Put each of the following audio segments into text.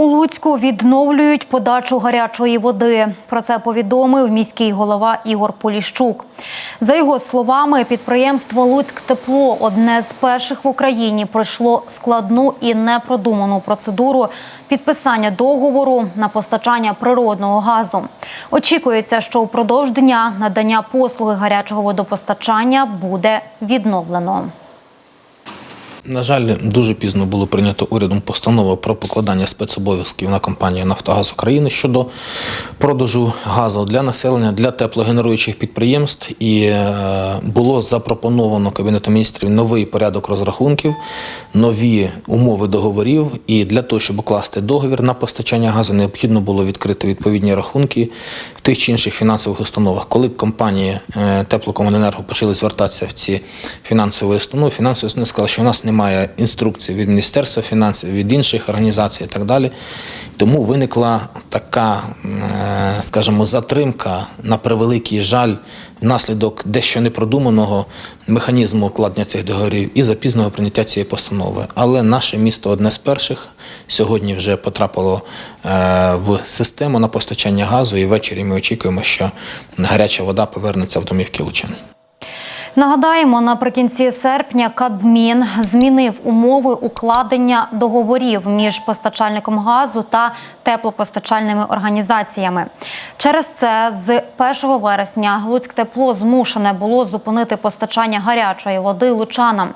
У Луцьку відновлюють подачу гарячої води. Про це повідомив міський голова Ігор Поліщук. За його словами, підприємство Луцьк Тепло одне з перших в Україні пройшло складну і непродуману процедуру підписання договору на постачання природного газу. Очікується, що упродовж дня надання послуги гарячого водопостачання буде відновлено. На жаль, дуже пізно було прийнято урядом постанова про покладання спецобов'язків на компанію Нафтогаз України щодо продажу газу для населення для теплогенеруючих підприємств. І е, було запропоновано Кабінетом міністрів новий порядок розрахунків, нові умови договорів. І для того, щоб укласти договір на постачання газу, необхідно було відкрити відповідні рахунки в тих чи інших фінансових установах. Коли б компанії е, теплокомуненерго почали звертатися в ці фінансові установи, фінансові установи сказали, що у нас немає інструкцій від Міністерства фінансів, від інших організацій і так далі. Тому виникла така, е, скажімо, затримка на превеликий жаль внаслідок дещо непродуманого механізму укладення цих договорів і запізного прийняття цієї постанови. Але наше місто одне з перших сьогодні вже потрапило е, в систему на постачання газу, і ввечері ми очікуємо, що гаряча вода повернеться в домівки лучан. Нагадаємо, наприкінці серпня Кабмін змінив умови укладення договорів між постачальником газу та теплопостачальними організаціями. Через це з 1 вересня Луцьктепло змушене було зупинити постачання гарячої води лучанам.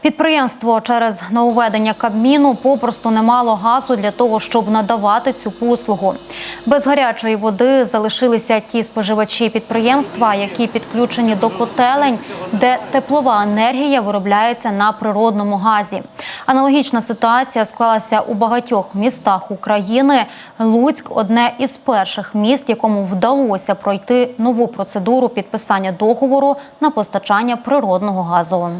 Підприємство через нововведення Кабміну попросту не мало газу для того, щоб надавати цю послугу. Без гарячої води залишилися ті споживачі підприємства, які підключені до котелень, де теплова енергія виробляється на природному газі. Аналогічна ситуація склалася у багатьох містах України. Луцьк одне із перших міст, якому вдалося пройти нову процедуру підписання договору на постачання природного газу.